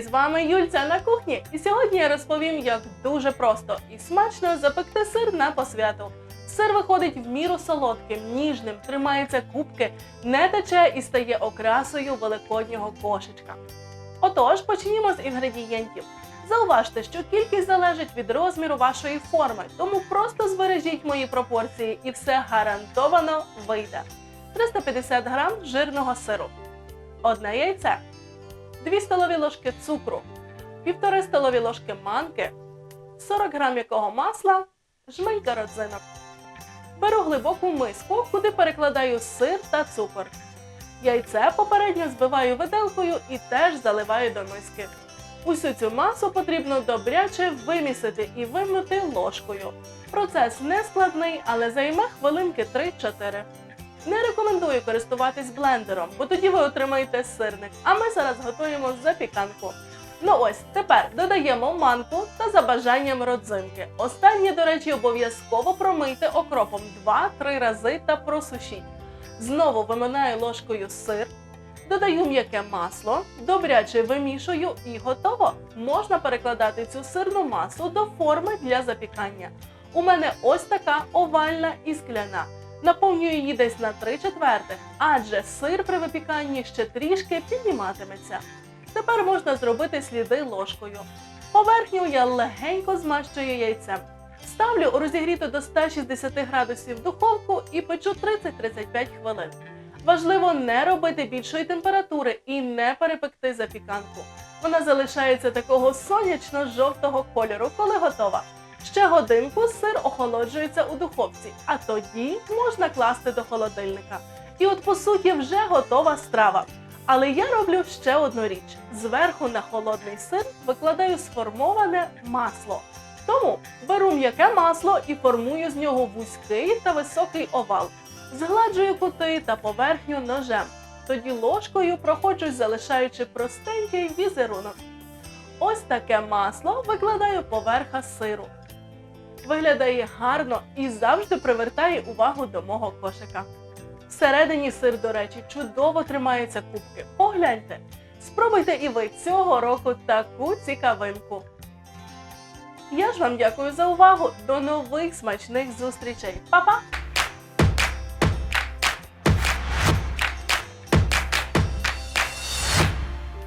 З вами Юльця на кухні, і сьогодні я розповім, як дуже просто і смачно запекти сир на посвяту. Сир виходить в міру солодким, ніжним, тримається кубки, не тече і стає окрасою великоднього кошечка. Отож, почнімо з інгредієнтів. Зауважте, що кількість залежить від розміру вашої форми, тому просто збережіть мої пропорції і все гарантовано вийде. 350 грам жирного сиру, одне яйце, 2 столові ложки цукру, 1,5 столові ложки манки, 40 грам м'якого масла, жменька родзинок. Беру глибоку миску, куди перекладаю сир та цукор. Яйце попередньо збиваю виделкою і теж заливаю до миски. Усю цю масу потрібно добряче вимісити і вимити ложкою. Процес не складний, але займе хвилинки 3-4. Не рекомендую користуватись блендером, бо тоді ви отримаєте сирник. А ми зараз готуємо запіканку. Ну ось тепер додаємо манку та за бажанням родзинки. Останнє, до речі, обов'язково промийте окропом 2-3 рази та просушіть. Знову виминаю ложкою сир, додаю м'яке масло, добряче вимішую і готово. Можна перекладати цю сирну масу до форми для запікання. У мене ось така овальна і скляна. Наповнюю її десь на 3 четвертих, адже сир при випіканні ще трішки підніматиметься. Тепер можна зробити сліди ложкою. Поверхню я легенько змащую яйцем. Ставлю у розігріту до 160 градусів духовку і печу 30-35 хвилин. Важливо не робити більшої температури і не перепекти запіканку. Вона залишається такого сонячно-жовтого кольору, коли готова. Ще годинку сир охолоджується у духовці, а тоді можна класти до холодильника. І от по суті вже готова страва. Але я роблю ще одну річ: зверху на холодний сир викладаю сформоване масло. Тому беру м'яке масло і формую з нього вузький та високий овал. Згладжую кути та поверхню ножем. Тоді ложкою проходжусь, залишаючи простенький візерунок. Ось таке масло викладаю поверха сиру. Виглядає гарно і завжди привертає увагу до мого кошика. Всередині сир, до речі, чудово тримаються кубки. Погляньте, спробуйте і ви цього року таку цікавинку. Я ж вам дякую за увагу. До нових смачних зустрічей. Па-па!